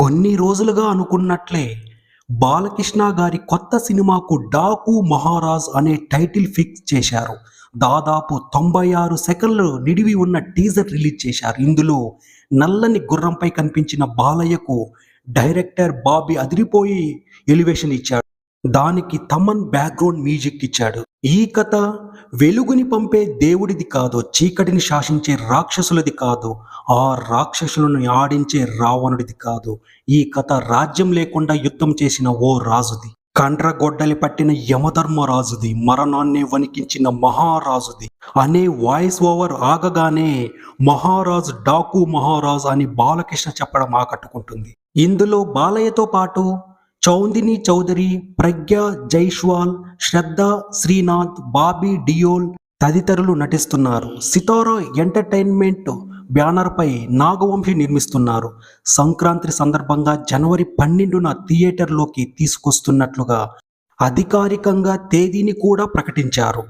కొన్ని రోజులుగా అనుకున్నట్లే బాలకృష్ణ గారి కొత్త సినిమాకు డాకు మహారాజ్ అనే టైటిల్ ఫిక్స్ చేశారు. దాదాపు తొంభై ఆరు సెకండ్లు నిడివి ఉన్న టీజర్ రిలీజ్ చేశారు. ఇందులో నల్లని గుర్రంపై కనిపించిన బాలయ్యకు డైరెక్టర్ బాబీ అదిరిపోయి ఎలివేషన్ ఇచ్చాడు. దానికి తమన్ బ్యాక్గ్రౌండ్ మ్యూజిక్ ఇచ్చాడు. ఈ కథ వెలుగుని పంపే దేవుడిది కాదు చీకటిని శాసించే రాక్షసులది కాదు ఆ రాక్షసులను ఆడించే రావణుడిది కాదు. ఈ కథ రాజ్యం లేకుండా యుద్ధం చేసిన ఓ రాజుది. కండ్రగొడ్డలి పట్టిన యమధర్మరాజుది మరణాన్ని వణికించిన మహారాజుది. అనే వాయిస్ ఓవర్ ఆగగానే మహారాజు డాకు మహారాజు అని బాలకృష్ణ చెప్పడం ఆకట్టుకుంటుంది. ఇందులో బాలయ్యతో పాటు చౌందిని చౌదరి ప్రజ్ఞ జైష్వాల్ శ్రద్ధ శ్రీనాథ్ బాబీ డియోల్ తదితరులు నటిస్తున్నారు. సితారా ఎంటర్టైన్మెంట్ బ్యానర్పై నాగవంశి నిర్మిస్తున్నారు. సంక్రాంతి సందర్భంగా జనవరి పన్నెండున థియేటర్లోకి తీసుకొస్తున్నట్లుగా అధికారికంగా తేదీని కూడా ప్రకటించారు.